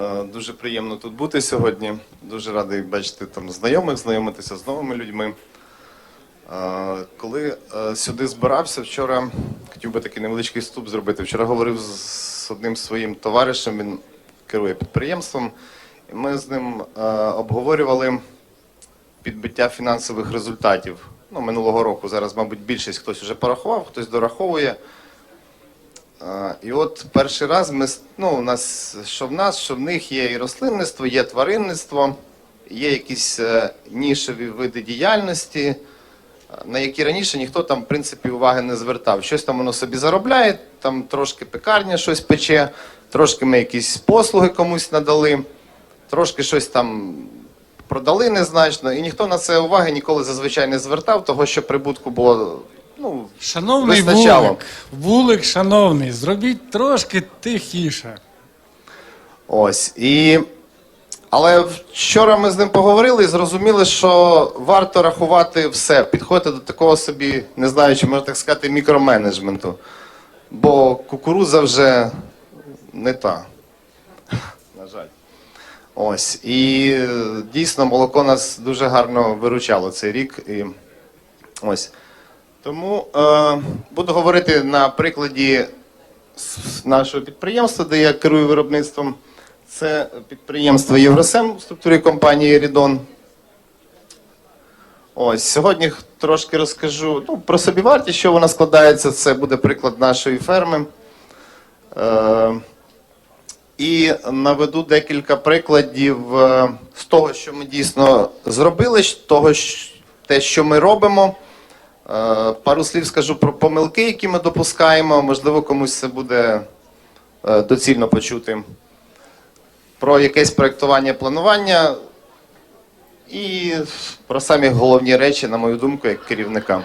Е, Дуже приємно тут бути сьогодні. Дуже радий бачити там знайомих, знайомитися з новими людьми. Е, Коли е, сюди збирався вчора, хотів би такий невеличкий вступ зробити. Вчора говорив з- одним своїм товаришем, він керує підприємством, і ми з ним обговорювали підбиття фінансових результатів. Ну, минулого року. Зараз, мабуть, більшість хтось вже порахував, хтось дораховує. І от перший раз ми ну, у нас що в нас, що в них є і рослинництво, є тваринництво, є якісь е, нішеві види діяльності, на які раніше ніхто там, в принципі, уваги не звертав. Щось там воно собі заробляє, там трошки пекарня щось пече, трошки ми якісь послуги комусь надали, трошки щось там продали незначно, і ніхто на це уваги ніколи зазвичай не звертав, того що прибутку було ну, Шановний Вистачало. вулик, вулик, шановний, зробіть трошки тихіше. Ось. І... Але вчора ми з ним поговорили і зрозуміли, що варто рахувати все, підходити до такого собі, не знаю, чи можна так сказати, мікроменеджменту. Бо кукурудза вже не та. На жаль. Ось. І дійсно молоко нас дуже гарно виручало цей рік. І... Ось. Тому е, буду говорити на прикладі нашого підприємства, де я керую виробництвом. Це підприємство Євросем в структурі компанії Рідон. Ось сьогодні трошки розкажу ну, про собівартість, що вона складається. Це буде приклад нашої ферми. Е, і наведу декілька прикладів е, з того, що ми дійсно зробили, того, те, що ми робимо. Е, Пару слів скажу про помилки, які ми допускаємо. Можливо, комусь це буде е, доцільно почути. Про якесь проєктування планування і про самі головні речі, на мою думку, як керівника.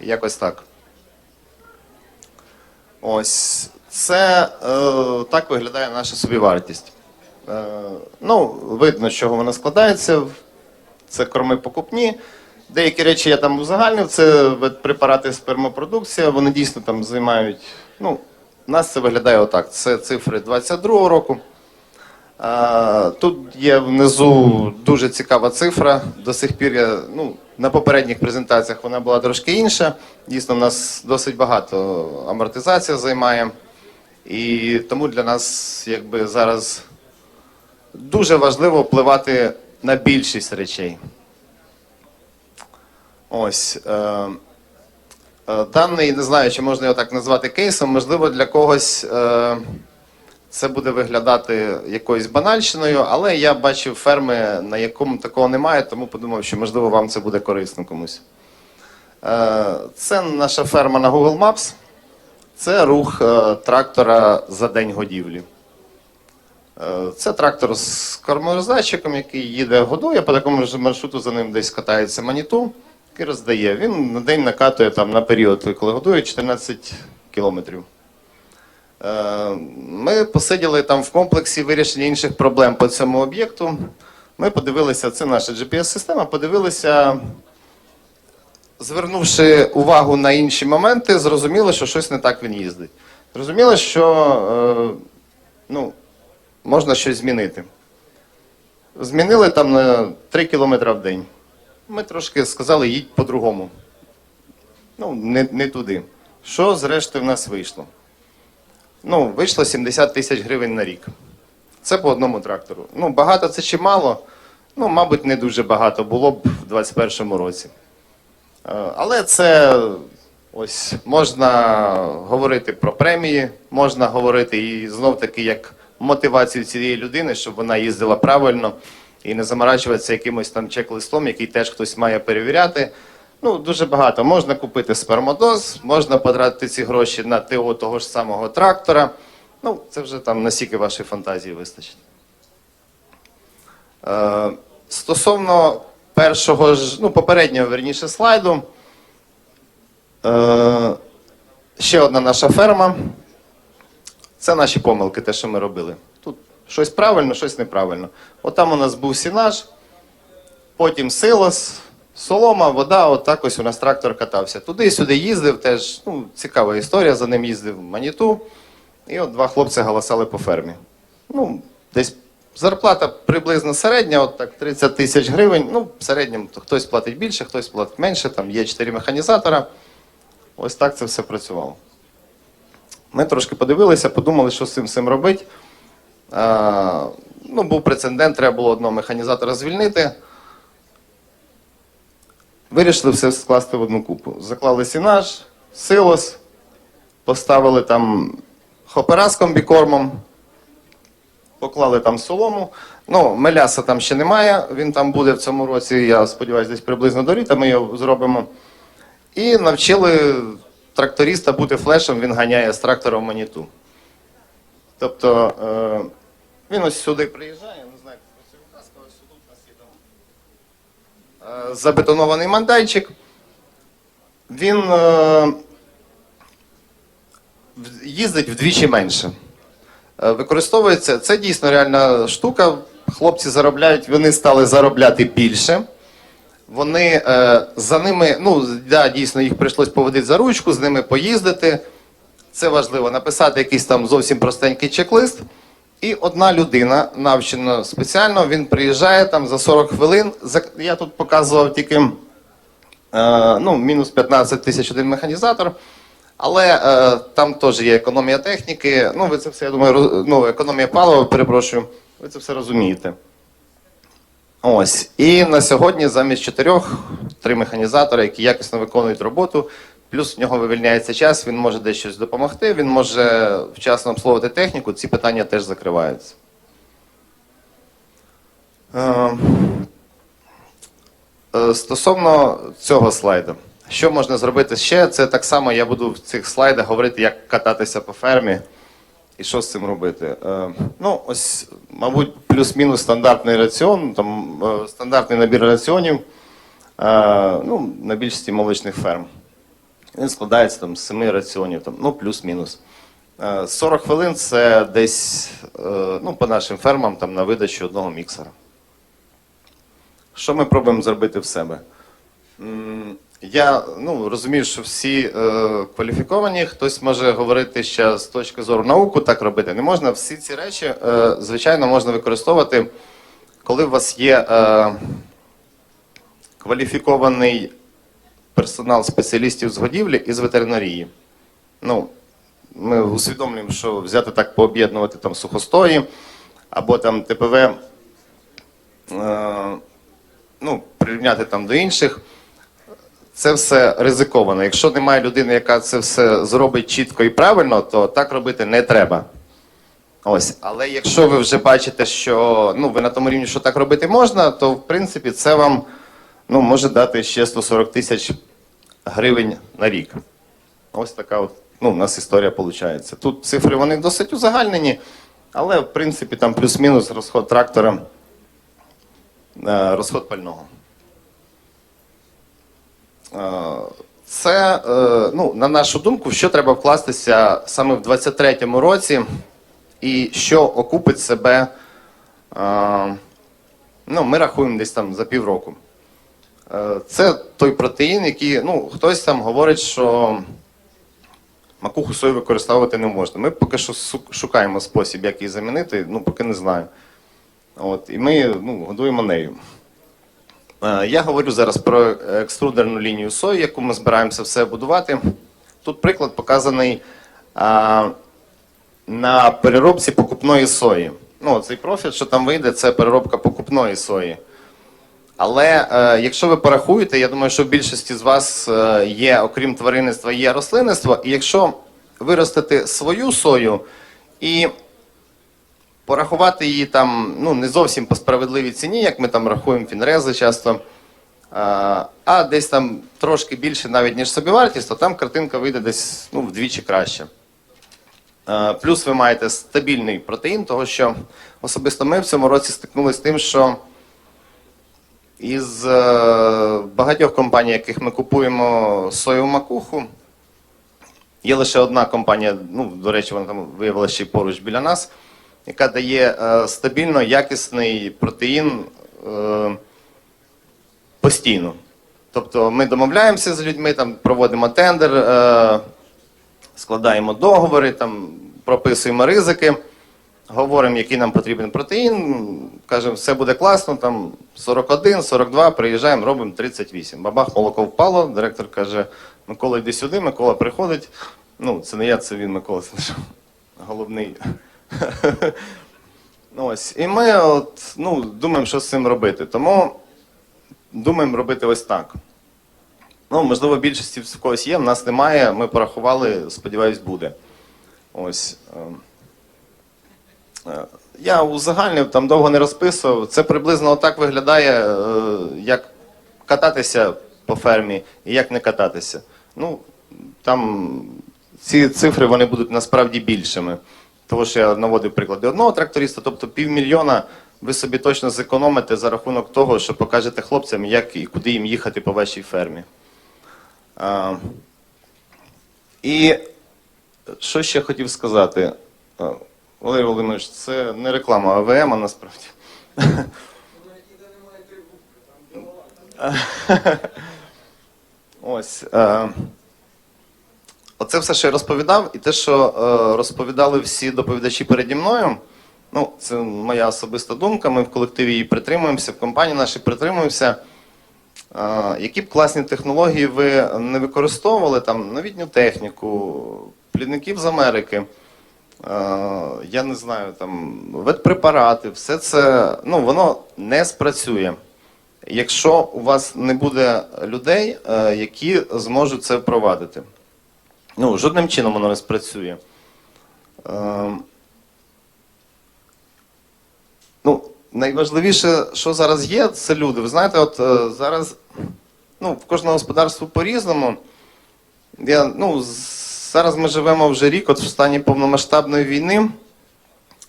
Якось так. Ось це е, так виглядає наша собівартість. Е, ну, видно, з чого вона складається. Це корми покупні. Деякі речі я там узагальнив, це ветпрепарати спермопродукція, вони дійсно там займають. Ну, у нас це виглядає отак. Це цифри 22-го року. А, Тут є внизу дуже цікава цифра. До сих пір я ну, на попередніх презентаціях вона була трошки інша. Дійсно, в нас досить багато амортизація займає. І тому для нас якби зараз дуже важливо впливати на більшість речей. Ось. Е, е, даний, не знаю, чи можна його так назвати кейсом, можливо, для когось. Е, це буде виглядати якоюсь банальщиною, але я бачив ферми, на якому такого немає, тому подумав, що можливо вам це буде корисно комусь. Е, Це наша ферма на Google Maps. Це рух е, трактора за день годівлі. Е, Це трактор з кормороздатчиком, який їде, годує, по такому ж маршруту за ним десь катається маніту, який роздає. Він на день накатує там на період, коли годує 14 кілометрів. Е, Ми посиділи там в комплексі вирішення інших проблем по цьому об'єкту. Ми подивилися, це наша GPS-система, подивилися, звернувши увагу на інші моменти, зрозуміли, що щось не так він їздить. Зрозуміло, що е, ну, можна щось змінити. Змінили там на 3 кілометри в день. Ми трошки сказали, їдь по-другому. Ну, не, не туди. Що зрештою в нас вийшло? Ну, вийшло 70 тисяч гривень на рік. Це по одному трактору. Ну, багато це чи мало? Ну, мабуть, не дуже багато було б в 2021 році. Е, Але це ось можна говорити про премії, можна говорити і знов таки як мотивацію цієї людини, щоб вона їздила правильно і не заморачуватися якимось там чек-листом, який теж хтось має перевіряти. Ну, дуже багато. Можна купити спермодоз, можна потратити ці гроші на ТО того ж самого трактора. Ну, це вже там настільки вашої фантазії вистачить. Е, стосовно першого ж, ну, попереднього верніше слайду. Е, ще одна наша ферма. Це наші помилки, те, що ми робили. Щось правильно, щось неправильно. От там у нас був сінаж, потім силос, солома, вода, от так ось у нас трактор катався. Туди-сюди їздив, теж ну, цікава історія, за ним їздив маніту. І от два хлопці галасали по фермі. Ну, десь зарплата приблизно середня, от так 30 тисяч гривень. Ну, в середньому то хтось платить більше, хтось платить менше, там є 4 механізатора. Ось так це все працювало. Ми трошки подивилися, подумали, що з цим всім робити. А, ну, був прецедент, треба було одного механізатора звільнити. Вирішили все скласти в одну купу. Заклали сінаж, силос, поставили там хопера з комбікормом, поклали там солому. Ну, меляса там ще немає, він там буде в цьому році, я сподіваюся, десь приблизно до літа ми його зробимо. І навчили тракториста бути флешем, він ганяє з трактора в маніту. Тобто е, він ось сюди приїжджає, не знаю, як працює каска, ось тут у нас є там е, забетонований мандайчик. Він е, їздить вдвічі менше. Е, Використовується, це дійсно реальна штука. Хлопці заробляють, вони стали заробляти більше. Вони е, за ними, ну да, дійсно, їх прийшлось поводити за ручку, з ними поїздити. Це важливо написати якийсь там зовсім простенький чек-лист. І одна людина, навчена спеціально, він приїжджає там за 40 хвилин. Я тут показував тільки е, ну, мінус 15 тисяч один механізатор. Але е, там теж є економія техніки. Ну, ви це все, я думаю, ну, економія палива, перепрошую. Ви це все розумієте. Ось. І на сьогодні замість чотирьох три механізатори, які якісно виконують роботу. Плюс в нього вивільняється час, він може десь щось допомогти, він може вчасно обслуговувати техніку, ці питання теж закриваються. Е, е, Стосовно цього слайду, що можна зробити ще? Це так само я буду в цих слайдах говорити, як кататися по фермі і що з цим робити. Е, Ну, ось, мабуть, плюс-мінус стандартний раціон, там стандартний набір раціонів ну, на більшості молочних ферм. Він складається там з 7 раціонів, там, ну, плюс-мінус. Е, 40 хвилин це десь е, ну, по нашим фермам там, на видачу одного міксера. Що ми пробуємо зробити в себе? Я ну, розумію, що всі е, кваліфіковані, хтось може говорити ще з точки зору науку, так робити не можна. Всі ці речі, е, звичайно, можна використовувати, коли у вас є е, кваліфікований персонал спеціалістів з годівлі і з ветеринарії. Ну, ми усвідомлюємо, що взяти так пооб'єднувати там сухостої або там ТПВ, е, ну, прирівняти там до інших. Це все ризиковано. Якщо немає людини, яка це все зробить чітко і правильно, то так робити не треба. Ось, але якщо ви вже бачите, що ну, ви на тому рівні, що так робити можна, то в принципі це вам ну, може дати ще 140 тисяч гривень на рік. Ось така от, ну, у нас історія виходить. Тут цифри вони досить узагальнені, але в принципі там плюс-мінус розход трактора, е, розход пального. Е, Це, е, ну, на нашу думку, що треба вкластися саме в 23-му році, і що окупить себе, ну, ми рахуємо десь там за півроку. Е, Це той протеїн, який, ну, хтось там говорить, що макуху сою використовувати не можна. Ми поки що шукаємо спосіб, як її замінити, ну, поки не знаю. От, і ми ну, годуємо нею. Е, Я говорю зараз про екструдерну лінію сої, яку ми збираємося все будувати. Тут приклад показаний а, на переробці покупної сої. Ну, цей профіт, що там вийде, це переробка покупної сої. Але е, якщо ви порахуєте, я думаю, що в більшості з вас е, є, окрім тваринництва, є рослинництво. І якщо виростити свою сою і порахувати її там ну, не зовсім по справедливій ціні, як ми там рахуємо фінрези часто, а, а десь там трошки більше навіть, ніж собівартість, то там картинка вийде десь ну, вдвічі краще. Е, Плюс ви маєте стабільний протеїн, того що особисто ми в цьому році стикнулися з тим, що із е, багатьох компаній, яких ми купуємо соєву макуху, є лише одна компанія, ну, до речі, вона там виявилася ще поруч біля нас, яка дає е, стабільно якісний протеїн е, постійно. Тобто ми домовляємося з людьми, там, проводимо тендер, складаємо договори, там, прописуємо ризики. Говоримо, який нам потрібен протеїн, кажемо, все буде класно, там 41, 42, приїжджаємо, робимо 38. Бабах, молоко впало, директор каже, Микола, йди сюди, Микола приходить. Ну, це не я, це він, Микола, це наш головний. Ну, ось. І ми от, ну, думаємо, що з цим робити. Тому думаємо робити ось так. Ну, можливо, більшості в когось є, в нас немає. Ми порахували, сподіваюсь, буде. Ось. Е, Я узагальнив, там довго не розписував. Це приблизно отак виглядає, е, як кататися по фермі і як не кататися. Ну, там ці цифри вони будуть насправді більшими. Тому що я наводив приклади одного тракториста, тобто півмільйона ви собі точно зекономите за рахунок того, що покажете хлопцям, як і куди їм їхати по вашій фермі. А, і що ще хотів сказати? Валерій Володимирович, це не реклама АВМ, а насправді. Ось. Е, оце все, що я розповідав, і те, що е, розповідали всі доповідачі переді мною. Ну, це моя особиста думка. Ми в колективі її притримуємося, в компанії нашій притримуємося. Е, які б класні технології ви не використовували, там новітню техніку, плідників з Америки, я не знаю, там ветпрепарати, все це ну, воно не спрацює. Якщо у вас не буде людей, е, які зможуть це впровадити. Ну, жодним чином воно не спрацює. Е, Ну, найважливіше, що зараз є, це люди. Ви знаєте, от е, зараз ну, в кожного господарства по-різному. Я, ну, з- зараз ми живемо вже рік от в стані повномасштабної війни.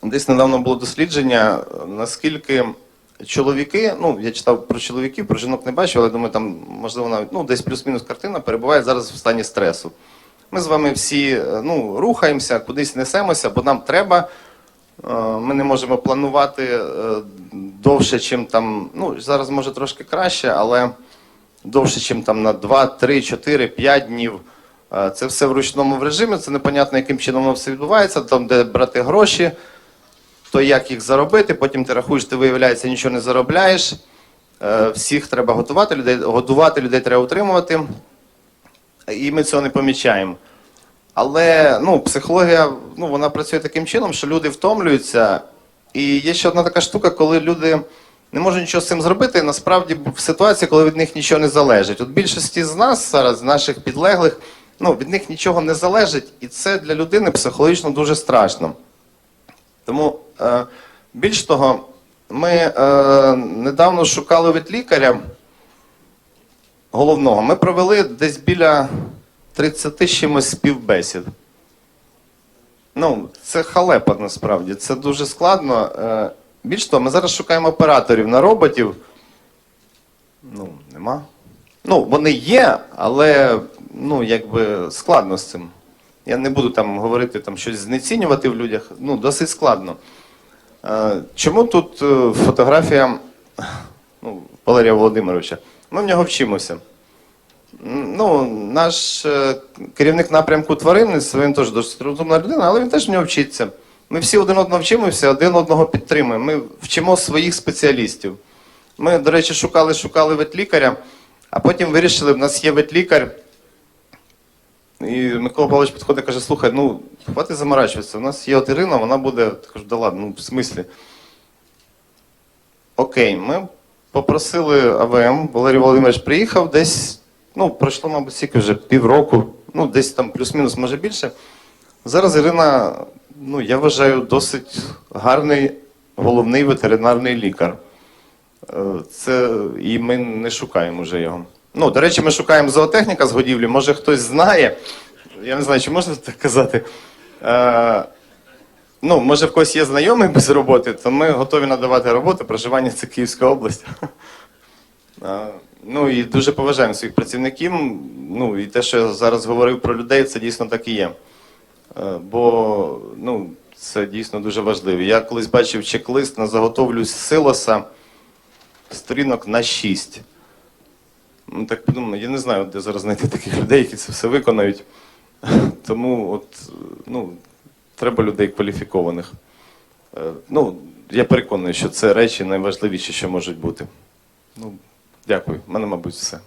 Десь недавно було дослідження, наскільки чоловіки, ну, я читав про чоловіків, про жінок не бачив, але думаю, там, можливо, навіть ну, десь плюс-мінус картина перебуває зараз в стані стресу. Ми з вами всі е, ну, рухаємося, кудись несемося, бо нам треба. Е, Ми не можемо планувати е, довше, чим там. Ну, зараз може трошки краще, але довше, чим там на 2, 3, 4, 5 днів. Е, Це все в ручному режимі, це непонятно, яким чином воно все відбувається, там, де брати гроші, то як їх заробити, потім ти рахуєш, ти виявляється, нічого не заробляєш. Е, Всіх треба готувати, людей, годувати, людей треба утримувати. І ми цього не помічаємо. Але ну, психологія ну, вона працює таким чином, що люди втомлюються. І є ще одна така штука, коли люди не можуть нічого з цим зробити, насправді в ситуації, коли від них нічого не залежить. От більшості з нас зараз, наших підлеглих, ну, від них нічого не залежить, і це для людини психологічно дуже страшно. Тому е, більш того, ми е, недавно шукали ветлікаря головного. Ми провели десь біля 30 чимось співбесід. Ну, це халепа насправді. Це дуже складно. Е, Більш того, ми зараз шукаємо операторів на роботів. Ну, нема. Ну, вони є, але ну, якби складно з цим. Я не буду там говорити там щось знецінювати в людях. Ну, досить складно. Е, Чому тут е, фотографія ну, Валерія Володимировича? Ми в нього вчимося. Ну, наш е, керівник напрямку тваринництва, він теж досить розумна людина, але він теж в нього вчиться. Ми всі один одного вчимося, один одного підтримуємо. Ми вчимо своїх спеціалістів. Ми, до речі, шукали, шукали ветлікаря, а потім вирішили, в нас є ветлікар. І Микола Павлович підходить і каже: слухай, ну, хватить заморачуватися. У нас є от Ірина, вона буде. Я кажу, да ладно, ну в смислі. Окей, ми попросили АВМ, Валерій Володимирович приїхав десь, ну, пройшло, мабуть, стільки вже півроку, ну, десь там плюс-мінус, може більше. Зараз Ірина, ну, я вважаю, досить гарний головний ветеринарний лікар. Е, Це і ми не шукаємо вже його. Ну, до речі, ми шукаємо зоотехніка з годівлі. Може хтось знає. Я не знаю, чи можна так казати. Е, ну, може, в когось є знайомий без роботи, то ми готові надавати роботу. Проживання це Київська область. Е, ну і дуже поважаємо своїх працівників. Ну і те, що я зараз говорив про людей, це дійсно так і є. Е, Бо ну, це дійсно дуже важливо. Я колись бачив чек-лист на заготовлю силоса сторінок на 6. Ну, так подумав, я не знаю, де зараз знайти таких людей, які це все виконають. Тому от, ну, треба людей кваліфікованих. Е, Ну, я переконаний, що це речі найважливіші, що можуть бути. Ну, дякую. У мене, мабуть, все.